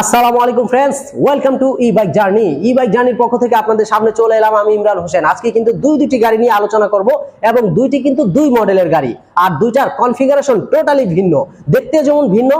আসসালামু আলাইকুম friends welcome to E bike journey E bike জার্নির পক্ষ থেকে আপনাদের সামনে চলে এলাম আমি ইমরান হোসেন। আজকে কিন্তু দুই দুটি গাড়ি নিয়ে আলোচনা করব এবং দুইটি কিন্তু দুই মডেলের গাড়ি। আর দুইটার কনফিগারেশন টোটালি ভিন্ন। দেখতে যেমন ভিন্ন,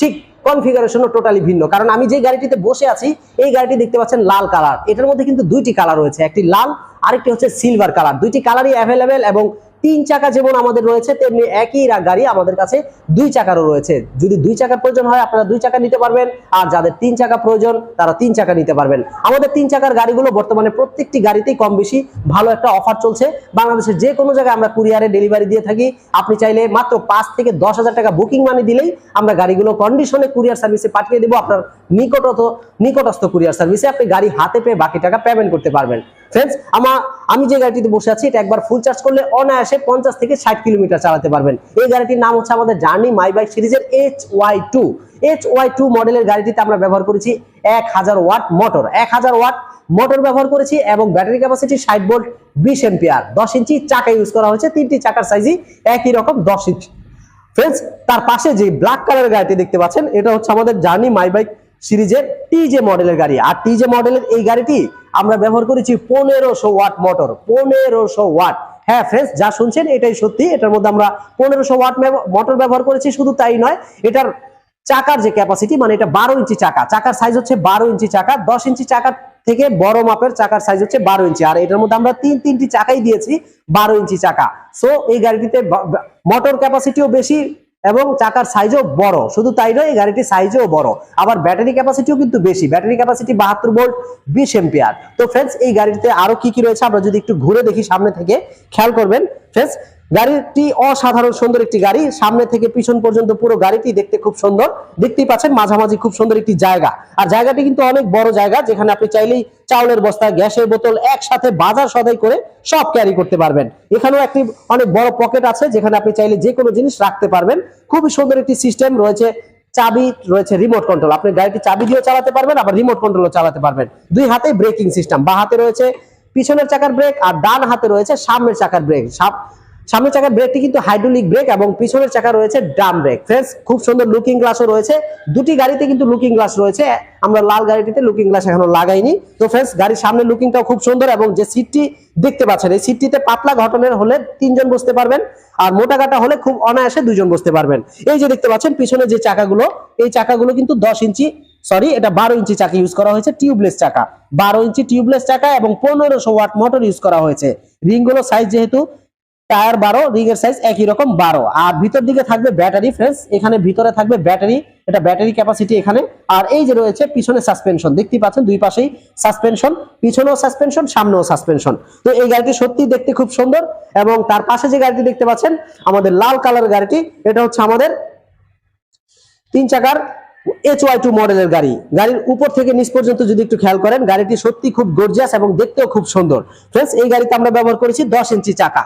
ঠিক কনফিগারেশনও টোটালি ভিন্ন। কারণ আমি যে গাড়িটিতে বসে আছি, এই গাড়িটি দেখতে পাচ্ছেন লাল কালার এটার মধ্যে কিন্তু দুইটি কালার রয়েছে। একটি লাল, আরেকটি হচ্ছে সিলভার কালার দুইটি কালারই অ্যাভেলেবেল এবং তিন চাকা যেমন আমাদের রয়েছে, তেমনি একই গাড়ি আমাদের কাছে দুই চাকারও রয়েছে। যদি দুই চাকার প্রয়োজন হয়, আপনারা দুই চাকা নিতে পারবেন। আর যাদের তিন চাকা প্রয়োজন, তারা তিন চাকা নিতে পারবেন। আমাদের তিন চাকার গাড়িগুলো বর্তমানে প্রত্যেকটি গাড়িতেই কম বেশি ভালো একটা অফার চলছে। বাংলাদেশের যে কোনো জায়গায় আমরা কুরিয়ারে ডেলিভারি দিয়ে থাকি। আপনি চাইলে মাত্র পাঁচ থেকে দশ হাজার টাকা বুকিং মানি দিলেই আমরা গাড়িগুলো কন্ডিশনে কুরিয়ার সার্ভিসে পাঠিয়ে দেবো আপনার নিকটত নিকটস্থ কুরিয়ার সার্ভিসে আপনি গাড়ি হাতে পেয়ে বাকি টাকা পেমেন্ট করতে পারবেন। ফ্রেন্ডস আমার আমি যে গাড়িটিতে বসে আছি, এটা একবার ফুল চার্জ করলে অনায়াসে পঞ্চাশ থেকে ষাট কিলোমিটার চালাতে পারবেন। এই গাড়িটির নাম হচ্ছে আমাদের জার্নি মাই বাইক সিরিজের H Y two H Y two মডেলের গাড়িটিতে আমরা ব্যবহার করেছি এক হাজার ওয়াট মোটর এক হাজার ওয়াট মোটর ব্যবহার করেছি এবং ব্যাটারি ক্যাপাসিটি ষাট ভোল্ট বিশ এম্পিয়ার দশ ইঞ্চি চাকা ইউজ করা হয়েছে, তিনটি চাকার সাইজই একই রকম দশ ইঞ্চি। ফ্রেন্ডস তার পাশে যে ব্ল্যাক কালারের গাড়িটি দেখতে পাচ্ছেন, এটা হচ্ছে আমাদের জার্নি মাই বাইক সিরিজের টিজে মডেলের গাড়ি। আর টিজে মডেলের এই গাড়িটি আমরা ব্যবহার করেছি পনেরোশো ওয়াট মোটর, পনেরোশো ওয়াট। হ্যাঁ ফ্রেন্ডস যা শুনছেন, এটাই সত্যি। এটার মধ্যে আমরা পনেরোশো ওয়াট মোটর ব্যবহার করেছি, শুধু তাই নয়, এটার চাকার যে ক্যাপাসিটি মানে এটা বারো ইঞ্চি চাকা, চাকার সাইজ হচ্ছে বারো ইঞ্চি চাকা, দশ ইঞ্চি চাকার থেকে বড় মাপের চাকার সাইজ হচ্ছে বারো ইঞ্চি। আর এটার মধ্যে আমরা তিন, তিনটি চাকাই দিয়েছি, বারো ইঞ্চি চাকা। সো এই গাড়িটিতে মোটর ক্যাপাসিটিও বেশি এবং চাকার সাইজও বড়। শুধু তাই নয় গাড়িটির সাইজও বড়। আবার ব্যাটারি ক্যাপাসিটিও কিন্তু বেশি। ব্যাটারি ক্যাপাসিটি বাহাত্তর ভোল্ট বিশ এম্পিয়ার তো ফ্রেন্ডস এই গাড়িতে আরও কি কি রয়েছে? আমরা যদি একটু ঘুরে দেখি সামনে থেকে, খেয়াল করবেন ফ্রেন্ডস, গাড়িটি অসাধারণ সুন্দর একটি গাড়ি। সামনে থেকে পিছন পর্যন্ত পুরো গাড়িটি দেখতে খুব সুন্দর। দেখতেই পাচ্ছেন মাঝামাঝি খুব সুন্দর একটি জায়গা। আর জায়গাটি কিন্তু অনেক বড় জায়গা, যেখানে আপনি চাইলেই চাউলের বস্তা গ্যাসের বোতল একসাথে বাজার সদাই করে সব ক্যারি করতে পারবেন। এখানেও একটি অনেক বড় পকেট আছে, যেখানে আপনি চাইলে যে কোনো জিনিস রাখতে পারবেন। খুবই সুন্দর একটি সিস্টেম রয়েছে, চাবি রয়েছে রিমোট কন্ট্রোল আপনি গাড়িটি চাবি দিয়েও চালাতে পারবেন, আবার রিমোট কন্ট্রোলও চালাতে পারবেন। দুই হাতে ব্রেকিং সিস্টেম বা হাতে রয়েছে পিছনের চাকার ব্রেক আর ডান হাতে রয়েছে সামনের চাকার ব্রেক সামনের চাকার ব্রেকটি কিন্তু হাইড্রোলিক ব্রেক এবং পিছনের চাকা রয়েছে ড্রাম ব্রেক ফ্রেন্ডস খুব সুন্দর লুকিং গ্লাসও রয়েছে। দুটি গাড়িতে কিন্তু লুকিং গ্লাস রয়েছে। আমরা লাল গাড়িটিতে লুকিং গ্লাস এখনও লাগাইনি। তো ফ্রেন্ডস গাড়ির সামনে লুকিংটাও খুব সুন্দর এবং যে সিটটি দেখতে পাচ্ছেন, এই সিটটিতে পাতলা ঘটনের হলে তিনজন বসতে পারবেন আর মোটা কাটা হলে খুব অনায়াসে দুজন বসতে পারবেন। এই যে দেখতে পাচ্ছেন, পিছনে যে চাকাগুলো, এই চাকাগুলো কিন্তু দশ ইঞ্চি সরি এটা বারো ইঞ্চি চাকা ইউজ করা হয়েছে টিউবলেস চাকা। বারো ইঞ্চি টিউবলেস চাকা এবং পনেরোশো ওয়াট মোটর ইউজ করা হয়েছে। রিংগুলো সাইজ যেহেতু টায়ার বারো রিং এর সাইজ একই রকম বারো। আর ভিতর দিকে থাকবে ব্যাটারি ফ্রেন্স এখানে ভিতরে থাকবে ব্যাটারি এটা ব্যাটারি ক্যাপাসিটি এখানে। আর এই যে রয়েছে পিছনে সাসপেনশন দেখতে পাচ্ছেন দুই পাশেই সাসপেনশন পিছনেও সাসপেনশন সামনেও সাসপেনশন তো এই গাড়িটি সত্যি দেখতে খুব সুন্দর এবং তার পাশে যে গাড়িটি দেখতে পাচ্ছেন, আমাদের লাল কালার গাড়িটি, এটা হচ্ছে আমাদের তিন চাকার এইচ ওয়াই টু মডেলের গাড়ি। গাড়ির উপর থেকে নিচ পর্যন্ত যদি একটু খেয়াল করেন, গাড়িটি সত্যি খুব গর্জিয়াস এবং দেখতেও খুব সুন্দর। ফ্রেন্ডস এই গাড়িতে আমরা ব্যবহার করেছি দশ ইঞ্চি চাকা।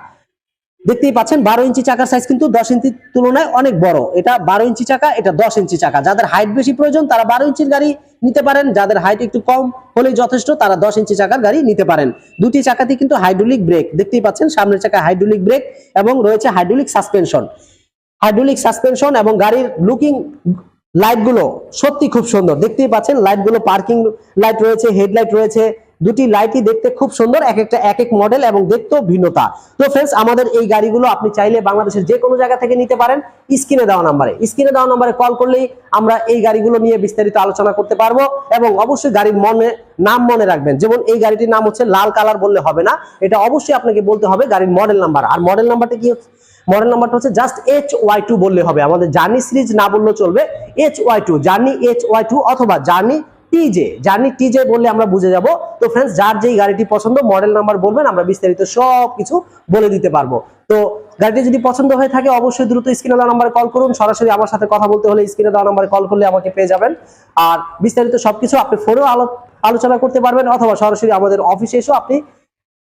দেখতেই পাচ্ছেন বারো ইঞ্চি চাকার সাইজ কিন্তু দশ ইঞ্চির তুলনায় অনেক বড়। এটা বারো ইঞ্চি চাকা, এটা দশ ইঞ্চি চাকা। যাদের হাইট বেশি প্রয়োজন, তারা বারো ইঞ্চির গাড়ি নিতে পারেন। যাদের হাইট একটু কম হলেই যথেষ্ট, তারা দশ ইঞ্চি চাকার গাড়ি নিতে পারেন। দুটি চাকাতে কিন্তু হাইড্রোলিক ব্রেক দেখতেই পাচ্ছেন সামনের চাকা হাইড্রোলিক ব্রেক এবং রয়েছে হাইড্রোলিক সাসপেনশন হাইড্রোলিক সাসপেনশন এবং গাড়ির লুকিং লাইটগুলো সত্যি খুব সুন্দর। দেখতেই পাচ্ছেন লাইটগুলো পার্কিং লাইট রয়েছে হেডলাইট রয়েছে দুটি লাইটই দেখতে খুব সুন্দর, এক একটা এক এক মডেল এবং দেখতেও ভিন্নতা। তো ফ্রেন্ডস আমাদের এই গাড়িগুলো আপনি চাইলে বাংলাদেশের যে কোনো জায়গা থেকে নিতে পারেন। স্ক্রিনে দেওয়া নাম্বারে। স্ক্রিনে দেওয়া নাম্বারে কল করলেই আমরা এই গাড়িগুলো নিয়ে বিস্তারিত আলোচনা করতে পারব এবং অবশ্যই গাড়ির মনে, নাম মনে রাখবেন। যেমন এই গাড়িটির নাম হচ্ছে লাল কালার বললে হবে না। এটা অবশ্যই আপনাকে বলতে হবে গাড়ির মডেল নাম্বার আর মডেল নাম্বারটা কি হচ্ছে? মডেল নাম্বারটা হচ্ছে জাস্ট এইচ ওয়াই টু বললে হবে। আমাদের জার্নি সিরিজ না বললেও চলবে। H Y two journey H Y two অথবা জার্নি টিজে জার্নি টিজে বললে আমরা বুঝে যাব। তো ফ্রেন্ডস যার যেই গাড়িটি পছন্দ মডেল নাম্বার বলবেন, আমরা বিস্তারিত সব কিছু বলে দিতে পারব। তো গাড়িটি যদি পছন্দ হয়ে থাকে, অবশ্যই দ্রুত স্ক্রিনে দেওয়া নাম্বারে কল করুন। সরাসরি আমার সাথে কথা বলতে হলে স্ক্রিনে দেওয়া নাম্বারে কল করলে আমাকে পেয়ে যাবেন। আর বিস্তারিত সবকিছু আপনি ফোনেও আলোচনা করতে পারবেন, অথবা সরাসরি আমাদের অফিসে এসেও আপনি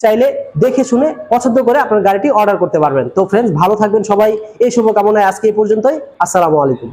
চাইলে দেখে শুনে পছন্দ করে আপনার গাড়িটি অর্ডার করতে পারবেন। তো ফ্রেন্ডস ভালো থাকবেন সবাই। এই শুভকামনায় আজকে এই পর্যন্তই। আসসালামু আলাইকুম।